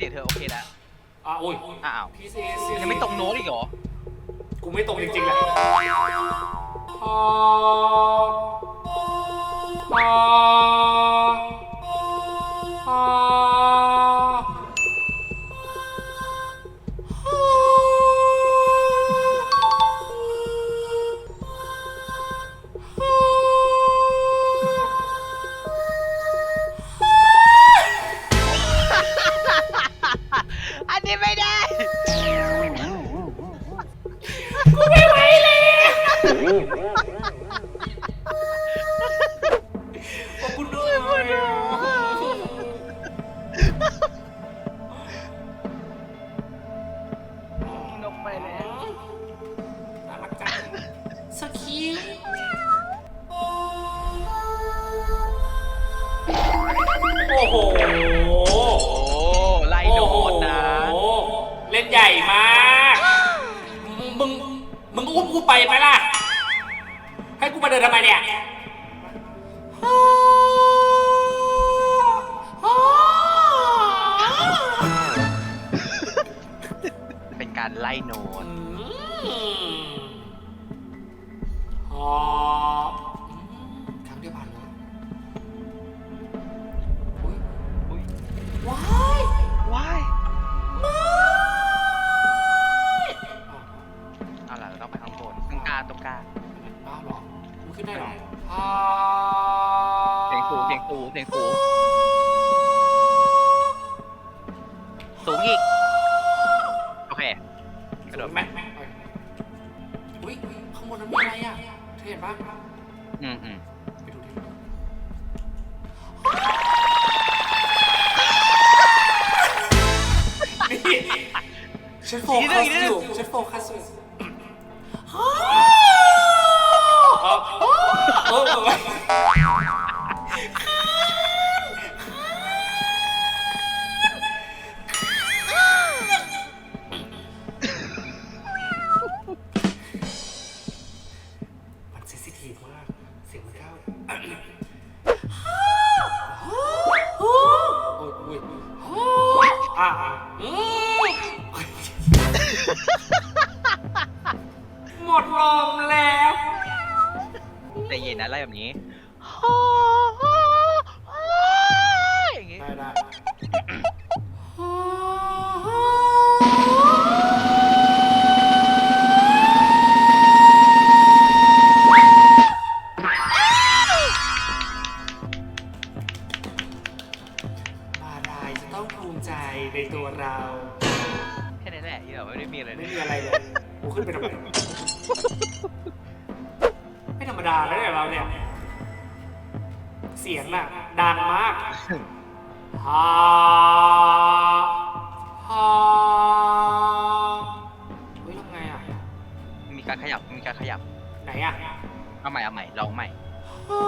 ดีเธอโอเคแล้ว ไล่โน้ตอ๋อครั้งเดียวผ่านเลยอุ๊ยอุ้ยว้ายว้ายอ้าวเอาล่ะเราต้องไปข้างบนตรงกลางตรงกลางอ้าวเหรอมันขึ้นได้เหรออ่าเสียงสูงเสียงสูงเสียงสูงสูงอีก โอเค กระโดดไหมอุ้ยข้างบนนั้นมีอะไรอะเธอเห็นปะอืมอืมไปดูดินี่ฉันโฟกัสอยู่ฉันโฟกัสอยู่เออเออ การขยับมีการขยับไหนอะเอาใหม่เอาใหม่ลองใหม่ฮ่า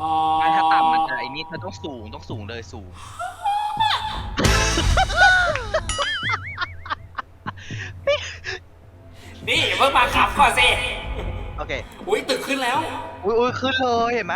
ฮ่างั้นถ้าต่ำมันจะไอ้นี่เธอต้องสูงต้องสูงเลยสูง นี่อย่าเพิ่งมาขับก่อนสิโอเค อุ้ยตึกขึ้นแล้ว อุ้ยอุ้ยขึ้นเลยเห็นไหม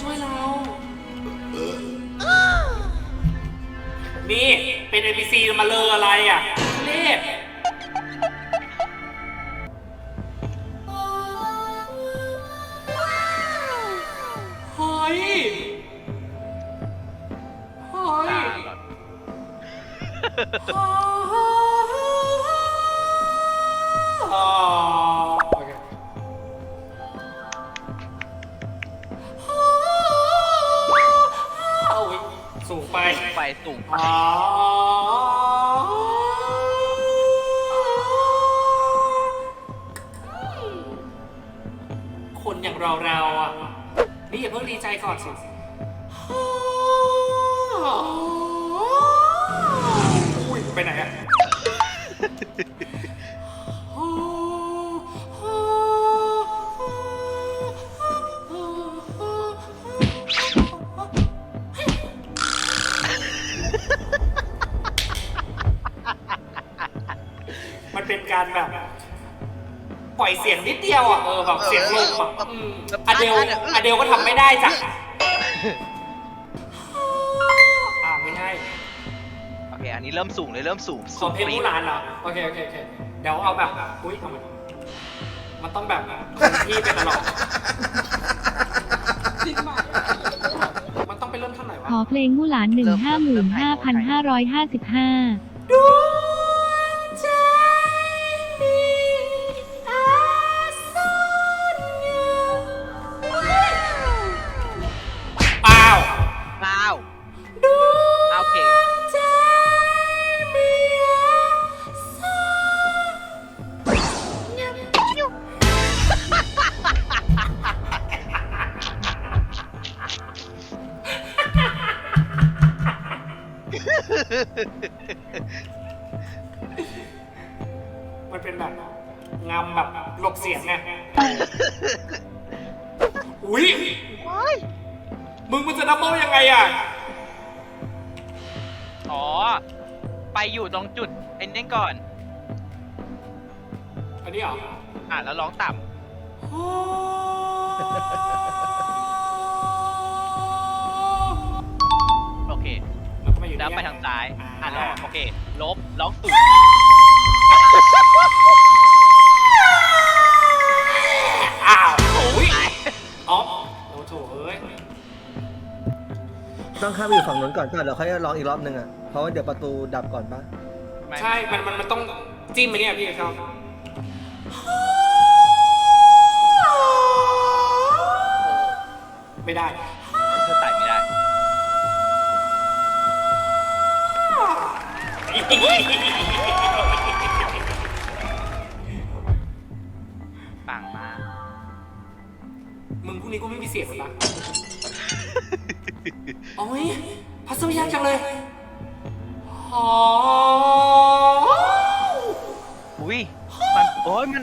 ช่วยเรา นี่ เป็น NPC มาเลออะไรอะเลศเฮ้ยเฮ้ยตาห สูงไปอ๋อคนอย่างเราเราๆอะ นี่อย่าเพิ่งดีใจก่อนสิอุ้ยไปไหนอะ เดียวอะเออแบบเสียงลมอะอืมเดลอเดลก็ทำไม่ได้จ้ะอ่าไม่ได้โอเค อันนี้เริ่มสูงเลยเริ่มสูงขสูองเพลงมูหลานเหรอโอเคโอเคโอเคเดี๋ยวเอาแบบอุ้ยทำไมมันต้องแบบที่เป็นตลอดมันต้องไปเริ่มเท่าไหร่วะ ขอเพลงมู่หลาน 1 5 5 5 5 5 มันเป็นแบบงำแบบหลบเสียงไงอุ้ยมึงมันจะดับเบิลยังไงอะ อ๋อ ไปอยู่ตรงจุดเอ็นเด้งก่อน อันนี้เหรอ อะแล้วร้องต่ำ ซ้าย อะอ่าร้องโอเค ลบร้องสูงอ้าวอุ้ยอ๋อโอ้โถเอ้ยต้องข้ามไปอยู่ฝั่งนู้นก่อนก่อนเดี๋ยวค่อยลองอีกรอบนึงอะเพราะว่าเดี๋ยวประตูดับก่อนปะไม่ใช่ มันมันมันต้องจิ้มไปเนี่ยพี่ครับไม่ได้ ปังมากมึงพรุ่งนี้กูไม่มีเสียงแล้วนะโอ้ยพัสดุยากจังเลยอ๋ออุ้ยมันโอ้ยมัน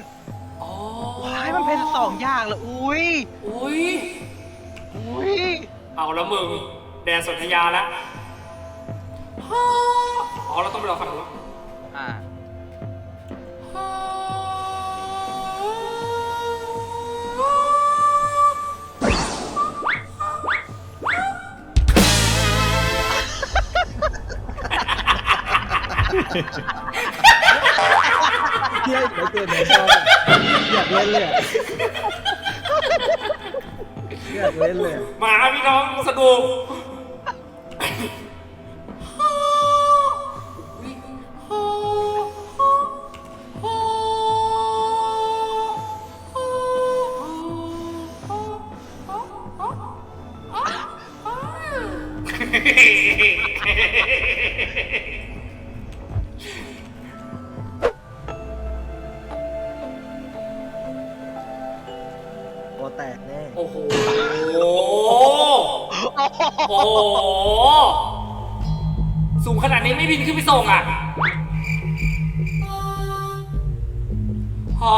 อ๋อว้ายมันเป็นสองอย่างเลยอุ้ยอุ้ย อุ้ยเอาแล้วมึง แดนสนธยาแล้ว อ๋อเราต้องไปรอฟังนู้นอ่าเที่ยวไม่เกินไหนชอบอะอยากเล่นเลยอะอยากเล่นเลยอะมาพี่น้องสนุกโอ พี่บินขึ้นไปส่งอะพอ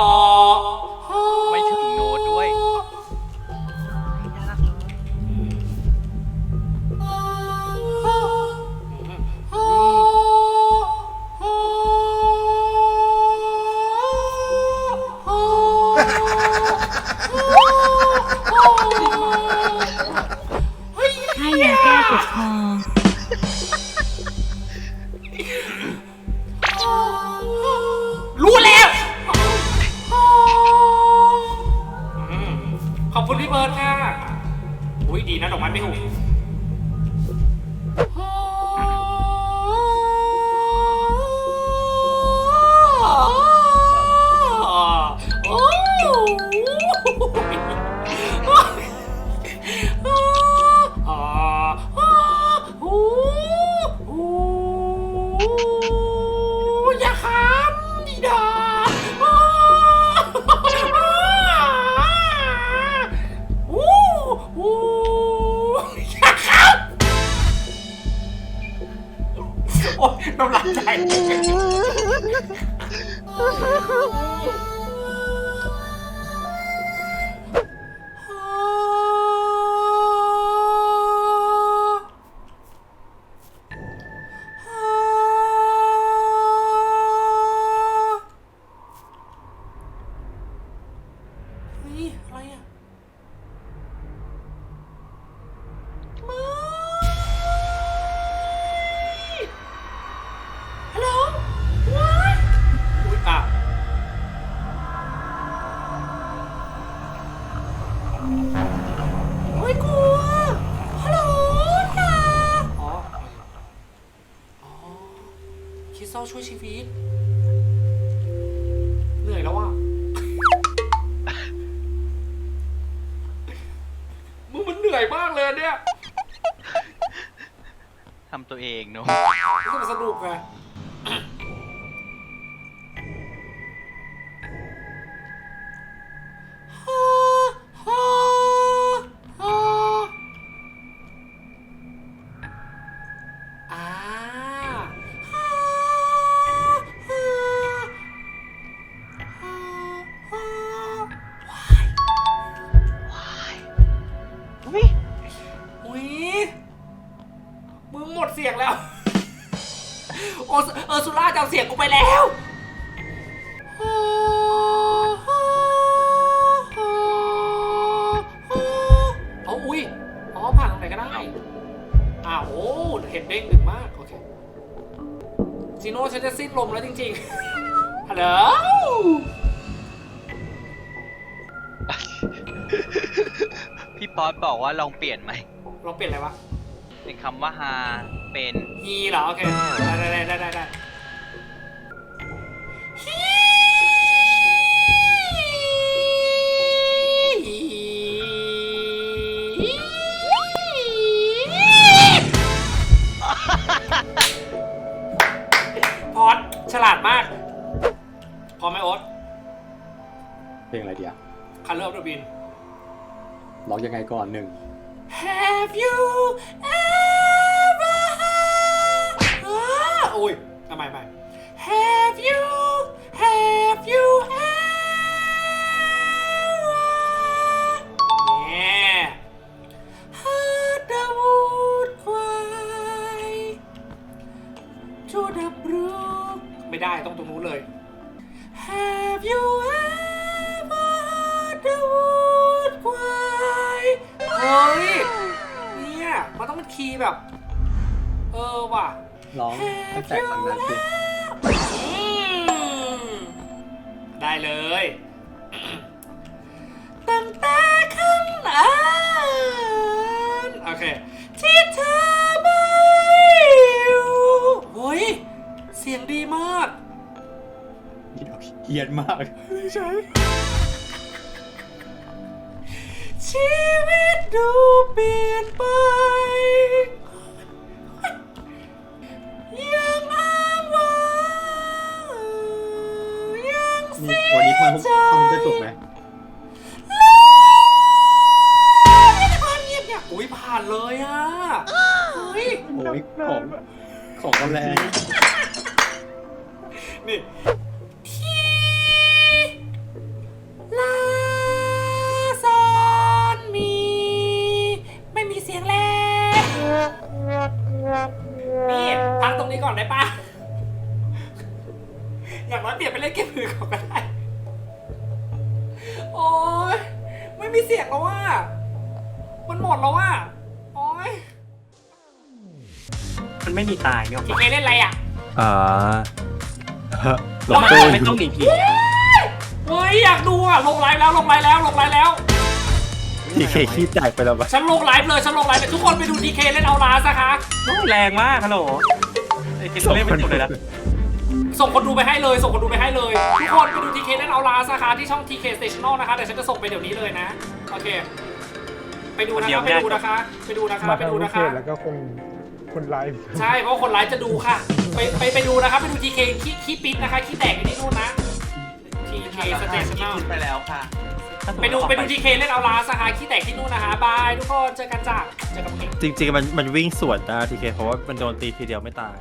ำตัวเองเนาะนี่ก็มันสนุกไง เอาเสียงกูไปแล้วเอาอุ้ยอ๋อผ่านตรงไหนก็ได้อ้าวโอ้เห็นเด้งดึกมาก โอเคจีโน่ฉันจะสิ้นลมแล้วจริงๆฮัลโหลพี่ป๊อตบอกว่าลองเปลี่ยนไหม ลองเปลี่ยนอะไรวะ เป็นคำว่าฮาเป็นฮีเหรอ โอเค ได้ได้ได้ได้ องยังไงก่อนหนึ่ง Have you ever had อ้าโอ้ยทำไมไม่ Have you Have you คีย์แบบ เออว่ะร้องให้แตกสังนั้นสิอืมได้เลย ตั้งแต่ข้างหลังโอเค ที่เธอไม่อยู่เฮ้ย เสียงดีมากเฮียนมากชี ชีวิตดูเปลี่ยนไป นี้ก่อนได้ปะอย่างน้อยเปลี่ยนไปเล่นเกมอื่นก่อนก็ได้เสียงแล้วว่า มันหมดแล้วว่าโอ้ยมันไม่มีตายเนี่ยหรทีอเคเล่นอะไรอะอ่าหลเราบไม่ตู้ไม่ต้องหนีผีเฮ้ยอยากดูอะลงไลฟ์แล้วลงไลฟ์แล้วลงไลฟ์แล้วทีเคขี้แตกไปแล้วปะฉันลงไลฟ์เลยฉันลงไลฟ์เลยทุกคนไปดูทีเคเล่นเอาลาซะคะโอ้ยแรงมากฮัลโหล ไอ้ทีมเล่นไม่จบเลยนะส่งคนดูไปให้เลย ส่งคนดูไปให้เลย ทุกคนไปดูทีเคเล่นเอาลาซะคะที่ช่อง TK Stational นะคะเดี๋ยวฉันจะส่งไปเดี๋ยวนี้เลยนะ โอเค ไปดูนะคะ ไปดูนะคะ ไปดูนะคะมาไปทางดูลูกนะเพคะจแล้วก็คนคนไลฟ์ ใช่ เพราะว่าคนไลฟ์จะดูค่ะ ไปไปไปดูนะคะ ไปดูทีเคขี้ขี้ปิ๊ดนะคะ ขี้แตกอยู่ที่นู่นนะทีเคสเตชันแนลไปแล้วค่ะ ไปดูไปดูทีเคเล่นเอาลาสคะขี้แตกที่นู่นนะฮะบายทุกคนเจอกันจ้าเจอกันเองจริงๆมันมันวิ่งสวนนะทีเคเพราะว่ามันโดนตีทีเดียวไม่ตาย